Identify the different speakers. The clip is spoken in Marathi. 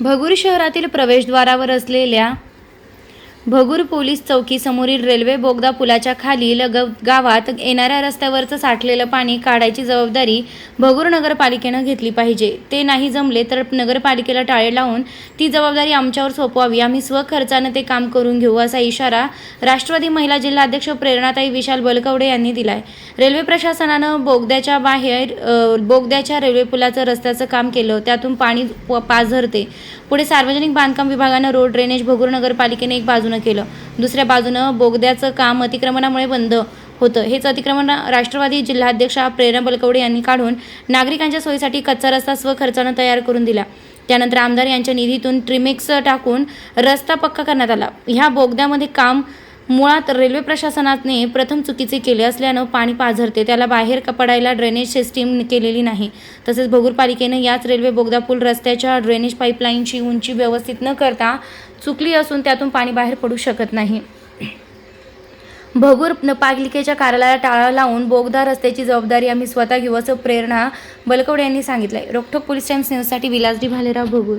Speaker 1: भगूर शहरातील प्रवेशद्वारावर असलेल्या भगूर पोलीस चौकीसमोरील रेल्वे बोगदा पुलाच्या खाली लग गावात येणाऱ्या रस्त्यावरचं साठलेलं पाणी काढायची जबाबदारी भगूर नगरपालिकेनं घेतली पाहिजे. ते नाही जमले तर नगरपालिकेला टाळे लावून ती जबाबदारी आमच्यावर सोपवावी. आम्ही स्वखर्चानं ते काम करून घेऊ असा इशारा राष्ट्रवादी महिला जिल्हाध्यक्ष प्रेरणाताई विशाल बलकवडे यांनी दिलाय. रेल्वे प्रशासनानं बोगद्याच्या बाहेर बोगद्याच्या रेल्वे पुलाचं रस्त्याचं काम केलं. त्यातून पाणी पाझरते. पुढे सार्वजनिक बांधकाम विभागानं रोड ड्रेनेज भगूर नगरपालिकेने एक बाजूने केलं. दुसऱ्या बाजूनं बोगद्याचं काम अतिक्रमणामुळे बंद होतं. हेच अतिक्रमण राष्ट्रवादी जिल्हाध्यक्षा प्रेरणा बलकवडे यांनी काढून नागरिकांच्या सोयीसाठी कच्चा रस्ता स्वखर्चानं तयार करून दिला. त्यानंतर आमदार यांच्या निधीतून ट्रिमिक्स टाकून रस्ता पक्का करण्यात आला. ह्या बोगद्यामध्ये काम मुळात रेल्वे प्रशासनाने प्रथम चुकीचे केले असल्यानं पाणी पाझरते. त्याला बाहेर कपडायला पडायला ड्रेनेज सिस्टीम केलेली नाही. तसेच भगूर पालिकेनं याच रेल्वे बोगदा पूल रस्त्याच्या ड्रेनेज पाईपलाईनची उंची व्यवस्थित न करता चुकली असून त्यातून पाणी बाहेर पडू शकत नाही. भगूर न- पालिकेच्या कार्यालयाला टाळा लावून बोगदा रस्त्याची जबाबदारी आम्ही स्वतः घेऊ असं प्रेरणा बलकवडे यांनी सांगितलं आहे रोखोक पोलीस टाइम्स न्यूजसाठी विलासडी भालेराव भगूर.